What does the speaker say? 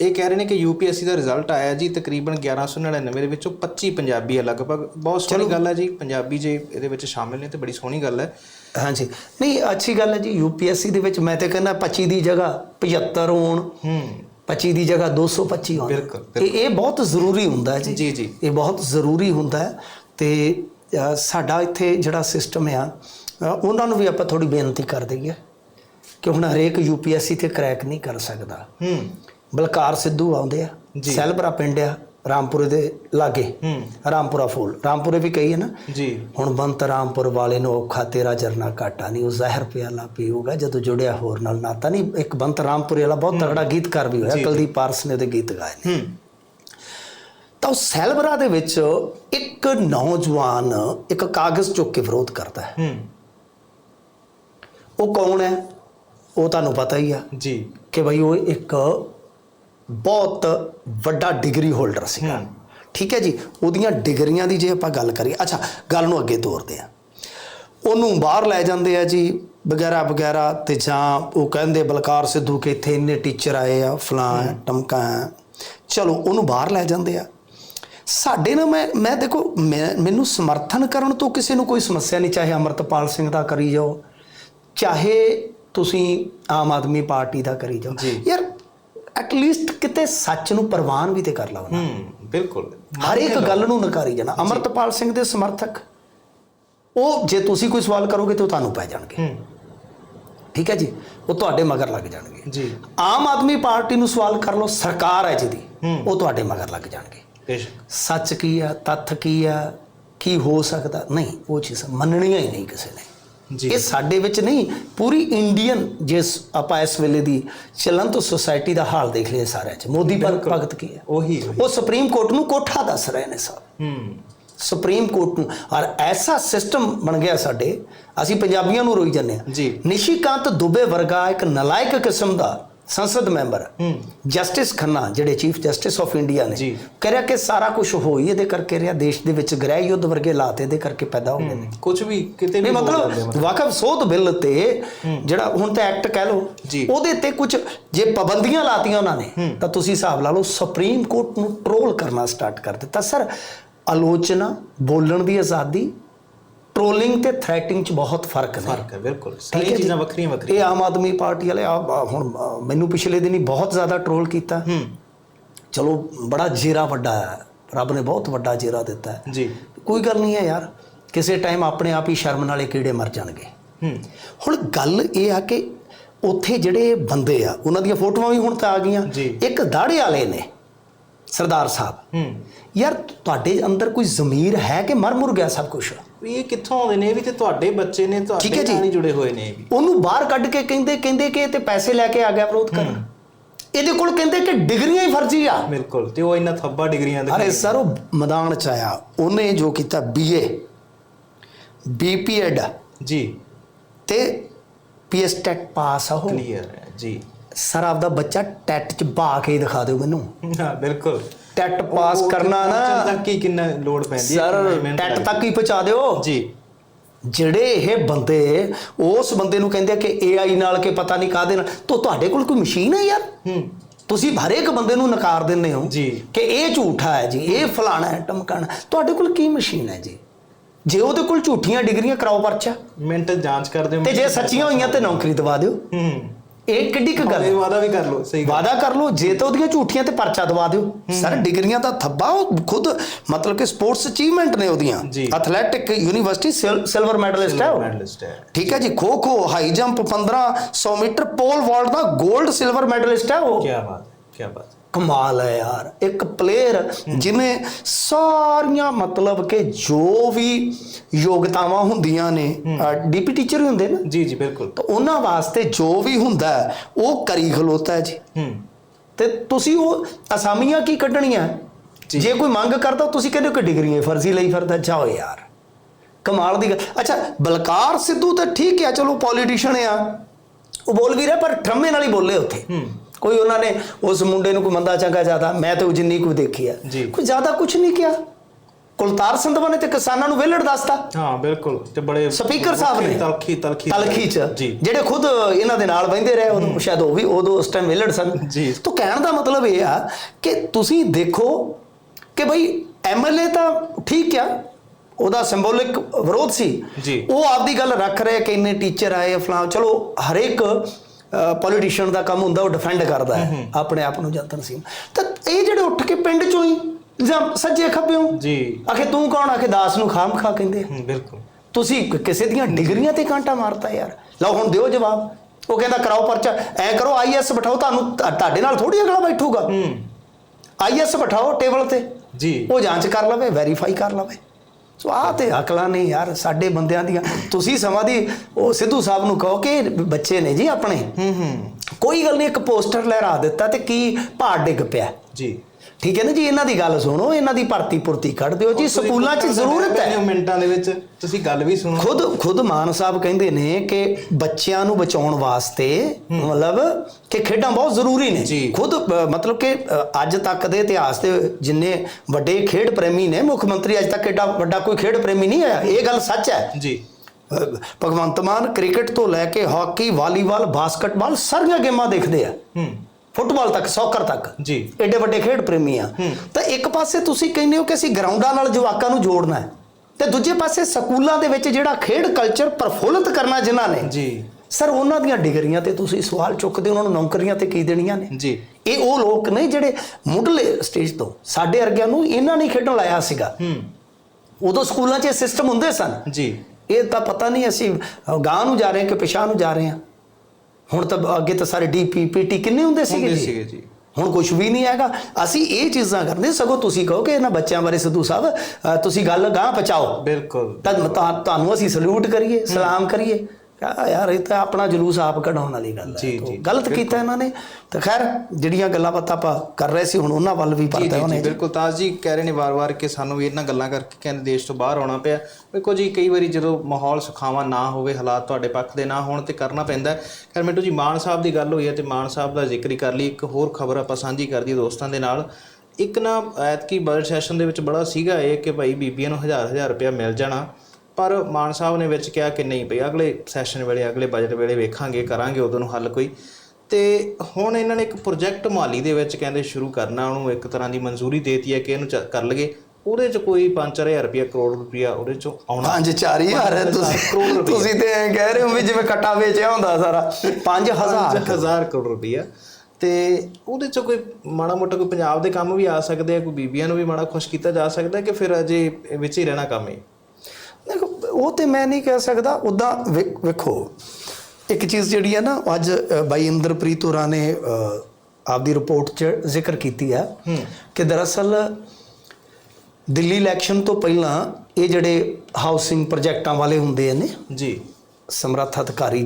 ਇਹ ਕਹਿ ਰਹੇ ਨੇ ਕਿ ਯੂਪੀਐਸਸੀ ਦਾ ਰਿਜ਼ਲਟ ਆਇਆ ਜੀ ਤਕਰੀਬਨ 1199 ਦੇ ਵਿੱਚੋਂ 25 ਪੰਜਾਬੀ ਹੈ ਲਗਭਗ। ਬਹੁਤ ਸੋਹਣੀ ਗੱਲ ਹੈ ਜੀ ਪੰਜਾਬੀ ਜੇ ਇਹਦੇ ਵਿੱਚ ਸ਼ਾਮਿਲ ਨੇ ਤੇ ਬੜੀ ਸੋਹਣੀ ਗੱਲ ਹੈ ਹਾਂਜੀ। ਨਹੀਂ ਅੱਛੀ ਗੱਲ ਹੈ ਜੀ ਯੂਪੀਐਸਸੀ ਦੇ ਵਿੱਚ ਮੈਂ ਤੇ ਕਹਿੰਦਾ 25 ਦੀ ਜਗ੍ਹਾ 75 ਹੋਣ ਹੂੰ। 25 ਦੀ ਜਗ੍ਹਾ 225 ਹੋਣ। ਬਿਲਕੁਲ, ਇਹ ਬਹੁਤ ਜ਼ਰੂਰੀ ਹੁੰਦਾ ਜੀ। ਜੀ ਜੀ। ਇਹ ਬਹੁਤ ਜ਼ਰੂਰੀ ਹੁੰਦਾ ਤੇ ਸਾਡਾ ਇੱਥੇ ਜਿਹੜਾ ਸਿਸਟਮ ਆ ਉਹਨਾਂ ਨੂੰ ਵੀ ਆਪਾਂ ਥੋੜੀ ਬੇਨਤੀ ਕਰ ਦਈਏ। ਕਿ ਹੁਣ ਹਰੇਕ ਯੂਪੀਐਸਸੀ ਤੇ ਕਰੈਕ ਨਹੀਂ ਕਰ ਸਕਦਾ। ਹੂੰ। ਬਲਕਾਰ ਸਿੱਧੂ ਆਉਂਦੇ ਆ। ਸੈਲਬਰਾ ਪਿੰਡ ਆ ਰਾਮਪੁਰੇ ਦੇ ਲਾਗੇ। ਹੂੰ। ਰਾਮਪੁਰਾ ਫੂਲ। ਰਾਮਪੁਰੇ ਵੀ ਕਹੀ ਹੈ ਨਾ। ਜੀ। ਹੁਣ ਬੰਤ ਰਾਮਪੁਰ ਵਾਲੇ ਨੂੰ ਔਖਾ ਤੇਰਾ ਜਰਨਾ ਘਾਟਾ ਨਹੀਂ ਉਹ ਜ਼ਹਿਰ ਪਿਆਲਾ ਪੀਊਗਾ ਜਦੋਂ ਜੁੜਿਆ ਹੋਰ ਨਾਲ ਨਾਤਾ ਨਹੀਂ। ਇੱਕ ਬੰਤ ਰਾਮਪੁਰੇ ਵਾਲਾ ਬਹੁਤ ਤਗੜਾ ਗੀਤਕਾਰ ਵੀ ਹੋਇਆ ਕੁਲਦੀਪ ਪਾਰਸ ਨੇ ਉਹਦੇ ਗੀਤ ਗਾਏ ਨੇ। ਹੂੰ। ਤਾਂ ਉਹ ਸੈਲਬਰਾ ਦੇ ਵਿੱਚ ਇੱਕ ਨੌਜਵਾਨ ਇੱਕ ਕਾਗਜ਼ ਚੁੱਕ ਕੇ ਵਿਰੋਧ ਕਰਦਾ ਹੈ। ਹੂੰ। ਉਹ ਕੌਣ ਹੈ? ਉਹ ਤੁਹਾਨੂੰ ਪਤਾ ਹੀ ਆ ਜੀ। ਕਿ ਭਈ ਉਹ ਇੱਕ ਬਹੁਤ ਵੱਡਾ ਡਿਗਰੀ ਹੋਲਡਰ ਸੀਗਾ। ਹੂੰ। ਠੀਕ ਹੈ ਜੀ? ਉਹਦੀਆਂ ਡਿਗਰੀਆਂ ਦੀ ਜੇ ਆਪਾਂ ਗੱਲ ਕਰੀਏ ਅੱਛਾ ਗੱਲ ਨੂੰ ਅੱਗੇ ਤੋਰਦੇ ਆ ਉਹਨੂੰ ਬਾਹਰ ਲੈ ਜਾਂਦੇ ਆ ਜੀ ਵਗੈਰਾ ਵਗੈਰਾ ਤੇ ਜਾਂ ਉਹ ਕਹਿੰਦੇ ਬਲਕਾਰ ਸਿੱਧੂ ਕਿ ਇੱਥੇ ਇੰਨੇ ਟੀਚਰ ਆਏ ਆ ਫਲਾਂ ਟਮਕਾ। ਚਲੋ ਉਹਨੂੰ ਬਾਹਰ ਲੈ ਜਾਂਦੇ ਆ। ਸਾਡੇ ਨਾਲ ਮੈਂ ਮੈਂ ਦੇਖੋ ਮੈਨੂੰ ਸਮਰਥਨ ਕਰਨ ਤੋਂ ਕਿਸੇ ਨੂੰ ਕੋਈ ਸਮੱਸਿਆ ਨਹੀਂ ਚਾਹੇ ਅਮਰਤਪਾਲ ਸਿੰਘ ਦਾ ਕਰੀ ਜਾਓ ਚਾਹੇ ਤੁਸੀਂ ਆਮ ਆਦਮੀ ਪਾਰਟੀ ਦਾ ਕਰੀ ਜਾਓ। ਯਾਰ ਐਟਲੀਸਟ ਕਿਤੇ ਸੱਚ ਨੂੰ ਪ੍ਰਵਾਨ ਵੀ ਤੇ ਕਰ ਲਓ ਨਾ। ਹੂੰ ਬਿਲਕੁਲ। ਹਰ ਇੱਕ ਗੱਲ ਨੂੰ ਨਕਾਰੀ ਜਾਣਾ। ਅਮਰਤਪਾਲ ਸਿੰਘ ਦੇ ਸਮਰਥਕ ਉਹ ਜੇ ਤੁਸੀਂ ਕੋਈ ਸਵਾਲ ਕਰੋਗੇ ਤਾਂ ਉਹ ਤੁਹਾਨੂੰ ਪੈ ਜਾਣਗੇ। ਹੂੰ। ਠੀਕ ਹੈ ਜੀ? ਉਹ ਤੁਹਾਡੇ ਮਗਰ ਲੱਗ ਜਾਣਗੇ। ਜੀ। ਆਮ ਆਦਮੀ ਪਾਰਟੀ ਨੂੰ ਸਵਾਲ ਕਰ ਲਓ ਸਰਕਾਰ ਹੈ ਜਿਹਦੀ। ਉਹ ਤੁਹਾਡੇ ਮਗਰ ਲੱਗ ਜਾਣਗੇ। ਬੇਸ਼ੱਕ। ਸੱਚ ਕੀ ਆ ਤੱਥ ਕੀ ਆ ਕੀ ਹੋ ਸਕਦਾ? ਨਹੀਂ ਉਹ ਚੀਜ਼ ਮੰਨਣੀਆਂ ਹੀ ਨਹੀਂ ਕਿਸੇ ਨੇ। ਇਹ ਸਾਡੇ ਵਿੱਚ ਨਹੀਂ ਪੂਰੀ ਇੰਡੀਅਨ ਜਿਸ ਆਪਾਂ ਇਸ ਵੇਲੇ ਦੀ ਚਲੰਤ ਸੋਸਾਇਟੀ ਦਾ ਹਾਲ ਦੇਖ ਲਈਏ ਸਾਰਿਆਂ 'ਚ। ਮੋਦੀ ਪਰ ਭਗਤ ਕੀ ਹੈ? ਉਹੀ ਉਹੀ। ਸੁਪਰੀਮ ਕੋਰਟ ਨੂੰ ਕੋਠਾ ਦੱਸ ਰਹੇ ਨੇ ਸਭ। ਹੂੰ। ਸੁਪਰੀਮ ਕੋਰਟ ਨੂੰ। ਔਰ ਐਸਾ ਸਿਸਟਮ ਬਣ ਗਿਆ ਸਾਡੇ ਅਸੀਂ ਪੰਜਾਬੀਆਂ ਨੂੰ ਰੋਈ ਜਾਂਦੇ ਹਾਂ। ਜੀ। ਨਿਸ਼ੀਕਾਂਤ ਦੁਬੇ ਵਰਗਾ ਇੱਕ ਨਲਾਇਕ ਕਿਸਮ ਦਾ ਸੰਸਦ ਮੈਂਬਰ ਜਸਟਿਸ ਖੰਨਾ ਜਿਹੜੇ ਚੀਫ ਜਸਟਿਸ ਆਫ ਇੰਡੀਆ ਨੇ ਜੀ। ਕਰਿਆ ਕਿ ਸਾਰਾ ਕੁਝ ਹੋਈ ਇਹਦੇ ਕਰਕੇ ਰਿਹਾ ਦੇਸ਼ ਦੇ ਵਿੱਚ ਗ੍ਰਹਿ ਯੁੱਧ ਵਰਗੇ ਹਾਲਾਤ ਇਹਦੇ ਕਰਕੇ ਪੈਦਾ ਹੋ ਗਏ ਨੇ। ਕੁਝ ਵੀ ਕਿਤੇ ਨਹੀਂ ਮਤਲਬ ਵਕਫ ਸੋਧ ਬਿੱਲ ਤੇ ਜਿਹੜਾ ਹੁਣ ਤਾਂ ਐਕਟ ਕਹਿ ਲਓ। ਉਹਦੇ ਤੇ ਕੁਝ ਜੇ ਪਾਬੰਦੀਆਂ ਲਾਤੀਆਂ ਉਹਨਾਂ ਨੇ ਤਾਂ ਤੁਸੀਂ ਹਿਸਾਬ ਲਾ ਲਓ ਸੁਪਰੀਮ ਕੋਰਟ ਨੂੰ ਟਰੋਲ ਕਰਨਾ ਸਟਾਰਟ ਕਰ ਦਿੱਤਾ। ਸਰ ਆਲੋਚਨਾ ਬੋਲਣ ਦੀ ਆਜ਼ਾਦੀ ਟ੍ਰੋਲਿੰਗ ਤੇ ਥ੍ਰੈਟਿੰਗ ਚ ਬਹੁਤ ਫ਼ਰਕ ਨੇ। ਫ਼ਰਕ ਹੈ ਬਿਲਕੁਲ। ਸਾਰੀਆਂ। ਚੀਜ਼ਾਂ ਵੱਖਰੀਆਂ ਵੱਖਰੀਆਂ। ਇਹ ਆਮ ਆਦਮੀ ਪਾਰਟੀ ਵਾਲੇ ਆ ਹੁਣ ਮੈਨੂੰ ਪਿਛਲੇ ਦਿਨੀ ਬਹੁਤ ਜ਼ਿਆਦਾ ਟ੍ਰੋਲ ਕੀਤਾ। ਹੂੰ। ਚਲੋ ਬੜਾ ਜੇਰਾ ਵੱਡਾ ਹੈ। ਰੱਬ ਨੇ ਬਹੁਤ ਵੱਡਾ ਜੇਰਾ ਦਿੱਤਾ ਹੈ। ਜੀ। ਕੋਈ ਗੱਲ ਨਹੀਂ ਹੈ ਯਾਰ। ਕਿਸੇ ਟਾਈਮ ਆਪਣੇ ਆਪ ਹੀ ਸ਼ਰਮ ਨਾਲੇ ਕੀੜੇ ਮਰ ਜਾਣਗੇ। ਹੂੰ। ਹੁਣ ਗੱਲ ਇਹ ਆ ਕਿ ਉੱਥੇ ਜਿਹੜੇ ਬੰਦੇ ਆ ਉਹਨਾਂ ਦੀਆਂ ਫੋਟੋਆਂ ਵੀ ਹੁਣ ਤਾਂ ਆ ਗਈਆਂ। ਇੱਕ ਦਾੜੇ ਵਾਲੇ ਨੇ। ਸਰਦਾਰ ਸਾਹਿਬ। ਹੂੰ। ਯਾਰ ਤੁਹਾਡੇ ਅੰਦਰ ਕੋਈ ਜ਼ਮੀਰ ਹੈ ਕਿ ਮਰ ਮੁਰ ਗਿਆ ਸਭ ਕੁਝ ਵੀ ਇਹ ਕਿੱਥੋਂ ਆਉਂਦੇ ਨੇ? ਇਹ ਵੀ ਤੇ ਤੁਹਾਡੇ ਬੱਚੇ ਨੇ ਤੁਹਾਡੇ। ਨਾਲ ਹੀ ਜੁੜੇ ਹੋਏ ਨੇ ਇਹ ਵੀ। ਉਹਨੂੰ ਬਾਹਰ ਕੱਢ ਕੇ ਕਹਿੰਦੇ ਕਹਿੰਦੇ ਕਿ ਇਹ ਤੇ ਪੈਸੇ ਲੈ ਕੇ ਆ ਗਿਆ ਵਿਰੋਧ ਕਰਨ। ਇਹਦੇ ਕੋਲ ਕਹਿੰਦੇ ਕਿ ਡਿਗਰੀਆਂ ਹੀ ਫਰਜ਼ੀ ਆ। ਬਿਲਕੁਲ ਤੇ ਉਹ ਇਹਨਾਂ ਥੱਬਾ ਡਿਗਰੀਆਂ ਦੇ ਅਰੇ ਸਰ ਉਹ ਮੈਦਾਨ ਚ ਆਇਆ। ਉਹਨੇ ਜੋ ਕੀਤਾ ਬੀਏ ਬੀਪੀਐਡ ਜੀ। ਤੇ ਪੀਐਸ ਟੈਟ ਪਾਸ ਆ ਉਹ। ਕਲੀਅਰ ਹੈ ਜੀ। ਸਰ ਆਪਦਾ ਬੱਚਾ ਟੈਟ ਚ ਬਾ ਕੇ ਦਿਖਾ ਦਿਓ ਮੈਨੂੰ। ਹਾਂ ਬਿਲਕੁਲ। ਟੈਟ ਪਾਸ ਕਰਨਾ ਨਾ। ਤੱਕ ਹੀ ਕਿੰਨਾ ਲੋਡ ਪੈਂਦੀ ਹੈ ਸਰ ਟੈਟ ਤੱਕ ਹੀ ਪਹੁੰਚਾ ਦਿਓ। ਜੀ। ਜਿਹੜੇ ਇਹ ਬੰਦੇ ਉਸ ਬੰਦੇ ਨੂੰ ਕਹਿੰਦੇ ਆ ਕਿ AI ਨਾਲ ਕੇ ਪਤਾ ਨਹੀਂ ਕਾਹਦੇ ਨਾਲ ਤੋ ਤੁਹਾਡੇ ਕੋਲ ਕੋਈ ਮਸ਼ੀਨ ਹੈ ਯਾਰ? ਹੂੰ। ਤੁਸੀਂ ਹਰੇਕ ਬੰਦੇ ਨੂੰ ਨਕਾਰ ਦਿੰਦੇ ਹੋ ਜੀ। ਕਿ ਇਹ ਝੂਠਾ ਹੈ ਜੀ ਇਹ ਫਲਾਣਾ ਹੈ ਟਮਕਾਣਾ। ਤੁਹਾਡੇ ਕੋਲ ਕੀ ਮਸ਼ੀਨ ਹੈ ਜੀ? ਜੇ ਉਹਦੇ ਕੋਲ ਝੂਠੀਆਂ ਡਿਗਰੀਆਂ ਕਰਾਓ ਪਰਚਾ। ਮਿੰਟ ਜਾਂਚ ਕਰਦੇ ਤੇ ਜੇ ਸੱਚੀਆਂ ਹੋਈਆਂ ਤੇ ਨੌਕਰੀ ਦਵਾ ਦਿਓ। ਹੂੰ। ਇਹ ਕਿੱਡੀ ਕੁ ਗੱਲ ਹੈ ਵਾਦਾ ਵੀ ਕਰ ਲਓ ਸਹੀ ਵਾਦਾ ਕਰ ਲਓ ਜੇ ਤਾਂ ਉਹਦੀਆਂ ਝੂਠੀਆਂ ਤੇ ਪਰਚਾ ਦਵਾ ਦਿਓ। ਸਰ ਡਿਗਰੀਆਂ ਦਾ ਥੱਬਾ ਉਹ ਖੁਦ ਮਤਲਬ ਕਿ ਸਪੋਰਟਸ ਅਚੀਵਮੈਂਟ ਨੇ ਉਹਦੀਆਂ। ਐਥਲੈਟਿਕ ਯੂਨੀਵਰਸਿਟੀ ਸਿਲਵਰ ਮੈਡਲਿਸਟ ਹੈ ਉਹ। ਮੈਡਲਿਸਟ ਹੈ। ਠੀਕ ਹੈ ਜੀ kho kho high jump 1500 meter pole vault ਦਾ 골ਡ ਸਿਲਵਰ ਮੈਡਲਿਸਟ ਹੈ ਉਹ। ਕੀ ਬਾਤ ਹੈ ਕੀ ਬਾਤ ਹੈ। ਕਮਾਲ ਹੈ ਯਾਰ। ਇੱਕ ਪਲੇਅਰ ਜਿਹਨੇ ਸਾਰੀਆਂ ਮਤਲਬ ਕਿ ਜੋ ਵੀ ਯੋਗਤਾਵਾਂ ਹੁੰਦੀਆਂ ਨੇ ਡੀਪੀ ਟੀਚਰ ਹੀ ਹੁੰਦੇ ਨਾ? ਜੀ ਜੀ ਬਿਲਕੁਲ। ਤਾਂ ਉਹਨਾਂ ਵਾਸਤੇ ਜੋ ਵੀ ਹੁੰਦਾ ਉਹ ਕਰੀ ਖਲੋਤਾ ਹੈ ਜੀ। ਤੇ ਤੁਸੀਂ ਉਹ ਅਸਾਮੀਆਂ ਕੀ ਕੱਢਣੀਆਂ? ਜੀ। ਕੋਈ ਮੰਗ ਕਰਦਾ ਤੁਸੀਂ ਕਹਿੰਦੇ ਕਿ ਡਿਗਰੀਆਂ ਫਰਜ਼ੀ ਲਈ ਫਿਰਦਾ ਜਾਓ ਯਾਰ। ਕਮਾਲ ਦੀ ਗੱਲ। ਅੱਛਾ ਬਲਕਾਰ ਸਿੱਧੂ ਤਾਂ ਠੀਕ ਹੈ ਚਲੋ ਪੋਲੀਟੀਸ਼ੀਅਨ ਆ। ਉਹ ਬੋਲ ਵੀ ਰਿਹਾ ਪਰ ਠਰਮੇ ਨਾਲ ਹੀ ਬੋਲੇ ਉੱਥੇ। ਕੋਈ ਉਹਨਾਂ ਨੇ ਉਸ ਮੁੰਡੇ ਨੂੰ ਕੋਈ ਮੰਦਾ ਚੰਗਾ ਜ਼ਿਆਦਾ ਮੈਂ ਤਾਂ ਉਹ ਜਿੰਨੀ ਕੁ ਦੇਖੀ ਆ। ਕੋਈ ਜ਼ਿਆਦਾ ਕੁਝ ਨਹੀਂ ਕਿਹਾ। ਕੁਲਤਾਰ ਸੰਧਵਾ ਨੇ ਤੇ ਕਿਸਾਨਾਂ ਨੂੰ ਵਿਹਲੜ ਦੱਸਤਾ। ਹਾਂ ਬਿਲਕੁਲ। ਤੇ ਬੜੇ ਸਪੀਕਰ ਸਾਹਿਬ ਨੇ ਤਲਖੀ ਤਲਖੀ ਤਲਖੀ ਚ। ਜਿਹੜੇ ਖੁਦ ਇਹਨਾਂ ਦੇ ਨਾਲ ਬਹਿੰਦੇ ਰਹੇ ਉਦੋਂ ਸ਼ਾਇਦ ਉਹ ਵੀ ਉਦੋਂ ਉਸ ਟਾਈਮ ਵਿਲੜ ਸਨ। ਜੀ। ਤਾਂ ਕਹਿਣ ਦਾ ਮਤਲਬ ਇਹ ਆ ਕਿ ਤੁਸੀਂ ਦੇਖੋ ਕਿ ਬਈ ਐਮਐਲਏ ਤਾਂ ਠੀਕ ਆ ਉਹਦਾ ਸਿੰਬੋਲਿਕ ਵਿਰੋਧ ਸੀ। ਉਹ ਆਪਦੀ ਗੱਲ ਰੱਖ ਰਿਹਾ ਕਿ ਇੰਨੇ ਟੀਚਰ ਆਏ ਫਲਾਂ ਚਲੋ ਹਰੇਕ ਪੋਲੀਟੀਸ਼ੀਅਨ ਦਾ ਕੰਮ ਹੁੰਦਾ ਉਹ ਡਿਫੈਂਡ ਕਰਦਾ ਹੈ ਆਪਣੇ ਆਪ ਨੂੰ ਜਨਤਨ ਸੀ। ਤਾਂ ਇਹ ਜਿਹੜੇ ਉੱਠ ਕੇ ਪਿੰਡ ਚੋਂ ਹੀ ਜਾਂ ਸੱਜੇ ਖੱਬਿਓਂ? ਜੀ। ਆਖੇ ਤੂੰ ਕੌਣ? ਆਖੇ ਦਾਸ ਨੂੰ ਖਾਮ ਖਾ ਕਹਿੰਦੇ ਬਿਲਕੁਲ। ਤੁਸੀਂ ਕਿਸੇ ਦੀਆਂ ਡਿਗਰੀਆਂ ਤੇ ਕਾਂਟਾ ਮਾਰਤਾ ਯਾਰ। ਲਓ ਹੁਣ ਦਿਓ ਜਵਾਬ। ਉਹ ਕਹਿੰਦਾ ਕਰਾਓ ਪਰਚਾ। ਐ ਕਰੋ ਆਈਐਸ ਬਿਠਾਓ ਤੁਹਾਨੂੰ ਤੁਹਾ- ਤੁਹਾਡੇ ਨਾਲ ਥੋੜੀ ਅਗਲਾ ਬੈਠੂਗਾ। ਹੂੰ। ਆਈਐਸ ਬਿਠਾਓ ਟੇਬਲ ਤੇ। ਜੀ। ਉਹ ਜਾਂਚ ਕਰ ਲਵੇ ਵੈਰੀਫਾਈ ਕਰ ਲਵੇ। ਸੋ ਆਹ ਤੇ ਅਕਲਾਂ ਨਹੀਂ ਯਾਰ ਸਾਡੇ ਬੰਦਿਆਂ ਦੀਆਂ। ਤੁਸੀਂ ਸਮਾਂ ਦੀ ਉਹ ਸਿੱਧੂ ਸਾਹਿਬ ਨੂੰ ਕਹੋ ਕਿ ਬੱਚੇ ਨੇ ਜੀ ਆਪਣੇ। ਹੂੰ ਹੂੰ। ਕੋਈ ਗੱਲ ਨਹੀਂ ਇੱਕ ਪੋਸਟਰ ਲਹਿਰਾ ਦਿੱਤਾ ਤੇ ਕੀ ਪਹਾੜ ਡਿੱਗ ਪਿਆ। ਜੀ। ਠੀਕ ਹੈ ਨਾ ਜੀ ਇਹਨਾਂ ਦੀ ਗੱਲ ਸੁਣੋ ਇਹਨਾਂ ਦੀ ਭਰਤੀ ਪੁਰਤੀ ਕੱਢ ਦਿਓ ਜੀ ਸਕੂਲਾਂ 'ਚ ਜ਼ਰੂਰਤ ਹੈ। ਮਿੰਟਾਂ ਦੇ ਵਿੱਚ ਤੁਸੀਂ ਗੱਲ ਵੀ ਸੁਣੋ। ਖੁਦ ਖੁਦ ਮਾਨ ਸਾਹਿਬ ਕਹਿੰਦੇ ਨੇ ਕਿ ਬੱਚਿਆਂ ਨੂੰ ਬਚਾਉਣ ਵਾਸਤੇ ਮਤਲਬ ਕਿ ਖੇਡਾਂ ਬਹੁਤ ਜ਼ਰੂਰੀ ਨੇ। ਖੁਦ ਮਤਲਬ ਕਿ ਅੱਜ ਤੱਕ ਦੇ ਇਤਿਹਾਸ ਦੇ ਜਿੰਨੇ ਵੱਡੇ ਖੇਡ ਪ੍ਰੇਮੀ ਨੇ ਮੁੱਖ ਮੰਤਰੀ ਅੱਜ ਤੱਕ ਐਡਾ ਵੱਡਾ ਕੋਈ ਖੇਡ ਪ੍ਰੇਮੀ ਨਹੀਂ ਆਇਆ। ਇਹ ਗੱਲ ਸੱਚ ਹੈ। ਜੀ। ਭਗਵੰਤ ਮਾਨ ਕ੍ਰਿਕਟ ਤੋਂ ਲੈ ਕੇ ਹਾਕੀ ਵਾਲੀਬਾਲ ਬਾਸਕਟਬਾਲ ਸਾਰੀਆਂ ਗੇਮਾਂ ਦੇਖਦੇ ਆ। ਹੂੰ। ਫੁੱਟਬਾਲ ਤੱਕ ਸੌਕਰ ਤੱਕ। ਜੀ। ਐਡੇ ਵੱਡੇ ਖੇਡ ਪ੍ਰੇਮੀ ਆ। ਤਾਂ ਇੱਕ ਪਾਸੇ ਤੁਸੀਂ ਕਹਿੰਦੇ ਹੋ ਕਿ ਅਸੀਂ ਗਰਾਊਂਡਾਂ ਨਾਲ ਜਵਾਕਾਂ ਨੂੰ ਜੋੜਨਾ ਹੈ। ਤੇ ਦੂਜੇ ਪਾਸੇ ਸਕੂਲਾਂ ਦੇ ਵਿੱਚ ਜਿਹੜਾ ਖੇਡ ਕਲਚਰ ਪ੍ਰਫੁੱਲਤ ਕਰਨਾ ਜਿਨ੍ਹਾਂ ਨੇ ਜੀ। ਸਰ ਉਹਨਾਂ ਦੀਆਂ ਡਿਗਰੀਆਂ ਤੇ ਤੁਸੀਂ ਸਵਾਲ ਚੁੱਕਦੇ ਉਹਨਾਂ ਨੂੰ ਨੌਕਰੀਆਂ ਤੇ ਕੀ ਦੇਣੀਆਂ ਨੇ? ਜੀ। ਇਹ ਉਹ ਲੋਕ ਨੇ ਜਿਹੜੇ ਮੁੱਢਲੇ ਸਟੇਜ ਤੋਂ ਸਾਡੇ ਵਰਗਿਆਂ ਨੂੰ ਇਹਨਾਂ ਨੇ ਖੇਡਣ ਲਾਇਆ ਸੀਗਾ। ਹੂੰ। ਉਦੋਂ ਸਕੂਲਾਂ 'ਚ ਇਹ ਸਿਸਟਮ ਹੁੰਦੇ ਸਨ। ਜੀ। ਇਹ ਤਾਂ ਪਤਾ ਨਹੀਂ ਅਸੀਂ ਗਾਂ ਨੂੰ ਜਾ ਰਹੇ ਹਾਂ ਕਿ ਪਿਛਾਂ ਨੂੰ ਜਾ ਰਹੇ ਹਾਂ। ਹੁਣ ਤਾਂ ਅੱਗੇ ਤਾਂ ਸਾਰੇ ਡੀਪੀ ਪੀਟੀ ਕਿੰਨੇ ਹੁੰਦੇ ਸੀਗੇ ਹੁੰਦੇ ਜੀ? ਸੀਗੇ ਜੀ। ਹੁਣ ਕੁਝ ਵੀ ਨਹੀਂ ਹੈਗਾ। ਅਸੀਂ ਇਹ ਚੀਜ਼ਾਂ ਕਰਦੇ ਸਗੋਂ ਤੁਸੀਂ ਕਹੋ ਕਿ ਇਹਨਾਂ ਬੱਚਿਆਂ ਬਾਰੇ ਸਿੱਧੂ ਸਾਹਿਬ ਅ, ਤੁਸੀਂ ਗੱਲ ਗਾਂ ਪਹੁੰਚਾਓ। ਬਿਲਕੁਲ। ਤਾਂ ਤੁਹਾਨੂੰ ਅਸੀਂ ਸਲੂਟ ਕਰੀਏ ਸਲਾਮ ਕਰੀਏ। ਕਹਾ ਯਾਰ ਇਹ ਤਾਂ ਆਪਣਾ ਜਲੂਸ ਆਪ ਕਢਾਉਣ ਵਾਲੀ ਗੱਲ ਹੈ। ਜੀ, ਤਾਂ ਜੀ, ਗਲਤ ਕੀਤਾ ਇਹਨਾਂ ਨੇ। ਤਾਂ ਖੈਰ ਜਿਹੜੀਆਂ ਗੱਲਾਂ ਬਾਤਾਂ ਆਪਾਂ ਕਰ ਰਹੇ ਸੀ ਹੁਣ ਉਹਨਾਂ ਵੱਲ ਵੀ ਪਰਤਾ ਉਹਨੇ ਜੀ ਬਿਲਕੁਲ। ਤਾਜ ਜੀ ਕਹਿ ਰਹੇ ਨੇ ਵਾਰ-ਵਾਰ ਕਿ ਸਾਨੂੰ ਵੀ ਇਹਨਾਂ ਗੱਲਾਂ ਕਰਕੇ ਕਹਿੰਦੇ ਦੇਸ਼ ਤੋਂ ਬਾਹਰ ਆਉਣਾ ਪਿਆ। ਵੇਖੋ ਜੀ ਕਈ ਵਾਰੀ ਜਦੋਂ ਮਾਹੌਲ ਸੁਖਾਵਾਂ ਨਾ ਹੋਵੇ ਹਾਲਾਤ ਤੁਹਾਡੇ ਪੱਖ ਦੇ ਨਾ ਹੋਣ ਤੇ ਕਰਨਾ ਪੈਂਦਾ। ਖੈਰ ਮਿੰਟੂ ਜੀ ਮਾਨ ਸਾਹਿਬ ਦੀ ਗੱਲ ਹੋਈ ਹੈ ਤੇ ਮਾਨ ਸਾਹਿਬ ਦਾ ਜ਼ਿਕਰ ਹੀ ਕਰ ਲਈ। ਇੱਕ ਹੋਰ ਖਬਰ ਆਪਾਂ ਸਾਂਝੀ ਕਰ ਦਈਏ ਦੋਸਤਾਂ ਦੇ ਨਾਲ। ਇੱਕ ਨਾ ਐਤਕੀ ਬਜਟ ਸੈਸ਼ਨ ਦੇ ਵਿੱਚ ਬੜਾ ਸੀਗਾ ਇਹ ਕਿ ਭਾਈ ਬੀਬੀਆਂ ਨੂੰ ਹਜ਼ਾਰ ਹਜ਼ਾਰ ਰੁਪਇਆ ਮਿਲ ਜਾਣਾ। ਪਰ ਮਾਨ ਸਾਹਿਬ ਨੇ ਵਿੱਚ ਕਿਹਾ ਕਿ ਨਹੀਂ ਭਈ ਅਗਲੇ ਸੈਸ਼ਨ ਵੇਲੇ ਅਗਲੇ ਬਜਟ ਵੇਲੇ ਵੇਖਾਂਗੇ ਕਰਾਂਗੇ ਉਦੋਂ ਨੂੰ ਹੱਲ ਕੋਈ। ਤੇ ਹੁਣ ਇਹਨਾਂ ਨੇ ਇੱਕ ਪ੍ਰੋਜੈਕਟ ਮਾਲੀ ਦੇ ਵਿੱਚ ਕਹਿੰਦੇ ਸ਼ੁਰੂ ਕਰਨਾ ਉਹਨੂੰ ਇੱਕ ਤਰ੍ਹਾਂ ਦੀ ਮਨਜ਼ੂਰੀ ਦੇਤੀ ਹੈ ਕਿ ਇਹਨੂੰ ਕਰ ਲਗੇ ਉਹਦੇ ਚ ਕੋਈ 5000 ਰੁਪਇਆ ਕਰੋੜ ਰੁਪਇਆ ਉਹਦੇ ਚ ਆਉਣਾ। ਪੰਜ ਚਾਰ ਹਜ਼ਾਰ ਹੈ ਕਰੋੜ ਤੁਸੀਂ ਰੁਪਈਆ। ਤੁਸੀਂ ਤੇ ਐਂ ਕਹਿ ਰਹੇ ਹੋ ਵੀ ਜਿਵੇਂ ਕੱਟਾ ਵੇਚਿਆ ਹੁੰਦਾ ਸਾਰਾ। 5000 5000 ਕਰੋੜ ਰੁਪਇਆ। ਤੇ ਉਹਦੇ ਚ ਕੋਈ ਮਾੜਾ ਮੋਟਾ ਕੋਈ ਪੰਜਾਬ ਦੇ ਕੰਮ ਵੀ ਆ ਸਕਦੇ ਆ ਕੋਈ ਬੀਬੀਆਂ ਨੂੰ ਵੀ ਮਾੜਾ ਖੁਸ਼ ਕੀਤਾ ਜਾ ਸਕਦਾ ਕਿ ਫਿਰ ਅਜੇ ਵਿੱਚ ਹੀ ਰਹਿਣਾ ਕੰਮ ਹੈ ਉਹ ਤੇ ਮੈਂ ਨਹੀਂ ਕਹਿ ਸਕਦਾ ਉਦਾਂ ਵੇਖੋ। ਇੱਕ ਚੀਜ਼ ਜਿਹੜੀ ਹੈ ਨਾ ਅੱਜ ਬਾਈ ਇੰਦਰਪ੍ਰੀਤ ਹੋਰਾਂ ਨੇ ਆਪਦੀ ਰਿਪੋਰਟ 'ਚ ਜ਼ਿਕਰ ਕੀਤੀ ਹੈ ਕਿ ਦਰਅਸਲ ਦਿੱਲੀ ਇਲੈਕਸ਼ਨ ਤੋਂ ਪਹਿਲਾਂ ਇਹ ਜਿਹੜੇ ਹਾਊਸਿੰਗ ਪ੍ਰੋਜੈਕਟਾਂ ਵਾਲੇ ਹੁੰਦੇ ਨੇ ਜੀ। ਸਮਰੱਥ ਅਧਿਕਾਰੀ